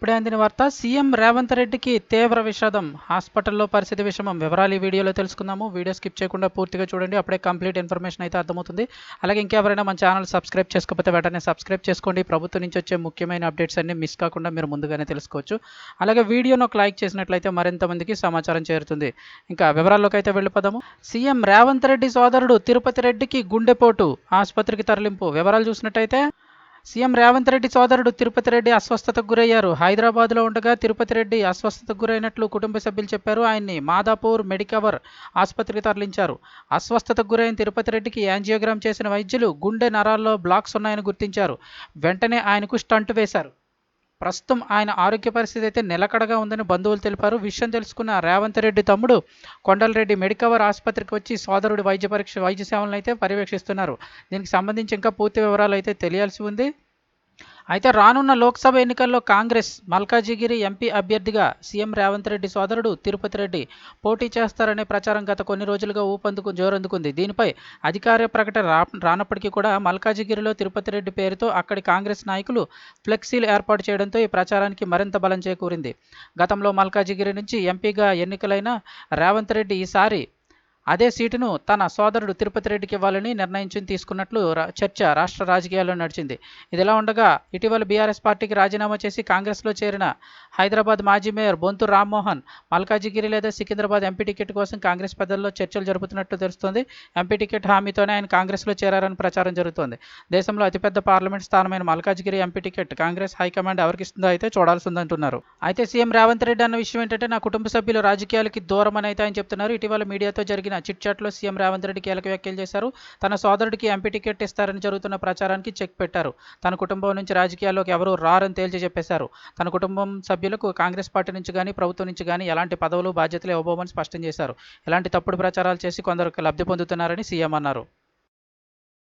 ఇప్పుడే అందిన వార్త సీఎం రేవంత్ రెడ్డికి తీవ్ర విషాదం. హాస్పిటల్లో పరిస్థితి విషమం. వివరాలు ఈ వీడియోలో తెలుసుకుందాము. వీడియో స్కిప్ చేయకుండా పూర్తిగా చూడండి. అప్పుడే కంప్లీట్ ఇన్ఫర్మేషన్ అయితే అర్థమవుతుంది. అలాగే ఇంకెవరైనా మన ఛానల్ సబ్స్క్రైబ్ చేసుకోకపోతే వెంటనే సబ్స్క్రైబ్ చేసుకోండి. ప్రభుత్వం నుంచి వచ్చే ముఖ్యమైన అప్డేట్స్ అన్ని మిస్ కాకుండా మీరు ముందుగానే తెలుసుకోవచ్చు. అలాగే వీడియోను ఒక లైక్ చేసినట్లయితే మరింత మందికి సమాచారం చేరుతుంది. ఇంకా వివరాల్లోకి అయితే వెళ్ళిపోదాము. సీఎం రేవంత్ రెడ్డి సోదరుడు తిరుపతి రెడ్డికి గుండెపోటు. ఆసుపత్రికి తరలింపు. వివరాలు చూసినట్టయితే సీఎం రేవంత్ రెడ్డి సోదరుడు తిరుపతి రెడ్డి అస్వస్థతకు గురయ్యారు. హైదరాబాద్లో ఉండగా తిరుపతి రెడ్డి అస్వస్థతకు గురైనట్లు కుటుంబ సభ్యులు చెప్పారు. ఆయన్ని మాదాపూర్ మెడికవర్ ఆసుపత్రికి తరలించారు. అస్వస్థతకు గురైన తిరుపతి రెడ్డికి యాంజియోగ్రామ్ చేసిన వైద్యులు గుండె నరాల్లో బ్లాక్స్ ఉన్నాయని గుర్తించారు. వెంటనే ఆయనకు స్టంట్ వేశారు. ప్రస్తుతం ఆయన ఆరోగ్య పరిస్థితి అయితే నిలకడగా ఉందని బంధువులు తెలిపారు. విషయం తెలుసుకున్న రేవంత్ రెడ్డి తమ్ముడు కొండలరెడ్డి మెడికవర్ ఆసుపత్రికి వచ్చి సోదరుడి వైద్య పరీక్ష వైద్య సేవలను అయితే పర్యవేక్షిస్తున్నారు. దీనికి సంబంధించి ఇంకా పూర్తి వివరాలు అయితే తెలియాల్సి ఉంది. అయితే రానున్న లోక్సభ ఎన్నికల్లో కాంగ్రెస్ మల్కాజిగిరి ఎంపీ అభ్యర్థిగా సీఎం రేవంత్ రెడ్డి సోదరుడు తిరుపతి రెడ్డి పోటీ చేస్తారనే ప్రచారం గత కొన్ని రోజులుగా ఊపందుకు జోరందుకుంది. దీనిపై అధికార ప్రకటన రా రానప్పటికీ కూడా మల్కాజిగిరిలో తిరుపతి రెడ్డి పేరుతో అక్కడి కాంగ్రెస్ నాయకులు ఫ్లెక్సీలు ఏర్పాటు చేయడంతో ఈ ప్రచారానికి మరింత బలం చేకూరింది. గతంలో మల్కాజిగిరి నుంచి ఎంపీగా ఎన్నికలైన రేవంత్ రెడ్డి ఈసారి అదే సీటును తన సోదరుడు తిరుపతి రెడ్డికి ఇవ్వాలని నిర్ణయించి తీసుకున్నట్లు చర్చ రాష్ట్ర రాజకీయాల్లో నడిచింది. ఇదిలా ఉండగా ఇటీవల బీఆర్ఎస్ పార్టీకి రాజీనామా చేసి కాంగ్రెస్లో చేరిన హైదరాబాద్ మాజీ మేయర్ బొంతు రామ్మోహన్ మల్కాజిగిరి లేదా సికింద్రాబాద్ ఎంపీ టికెట్ కోసం కాంగ్రెస్ పెద్దల్లో చర్చలు జరుపుతున్నట్లు తెలుస్తోంది. ఎంపీ టికెట్ హామీతోనే ఆయన కాంగ్రెస్లో చేరారని ప్రచారం జరుగుతోంది. దేశంలో అతిపెద్ద parliament స్థానమైన Malkajgiri MP ticket Congress high command ఎవరికి ఇస్తుందో అయితే చూడాల్సి ఉందంటున్నారు అయితే సీఎం రేవంత్ రెడ్డి అన్న విషయం ఏంటంటే నా కుటుంబ సభ్యులు రాజకీయాలకి దూరం అని అయితే ఆయన చెప్తున్నారు. ఇటీవల మీడియాతో జరిగిన చిట్ చాట్లో సీఎం రేవంత్ రెడ్డి కీలక వ్యాఖ్యలు చేశారు. తన సోదరుడికి ఎంపీ టికెట్ ఇస్తారని జరుగుతున్న ప్రచారానికి చెక్ పెట్టారు. తన కుటుంబం నుంచి రాజకీయాల్లోకి ఎవరూ రారని తేల్చి చెప్పేశారు. తన కుటుంబం సభ్యులకు కాంగ్రెస్ పార్టీ నుంచి కానీ ప్రభుత్వం నుంచి కానీ ఎలాంటి పదవులు బాధ్యతలు ఇవ్వబోమని స్పష్టం చేశారు. ఇలాంటి తప్పుడు ప్రచారాలు చేసి కొందరు లబ్ధి పొందుతున్నారని సీఎం అన్నారు.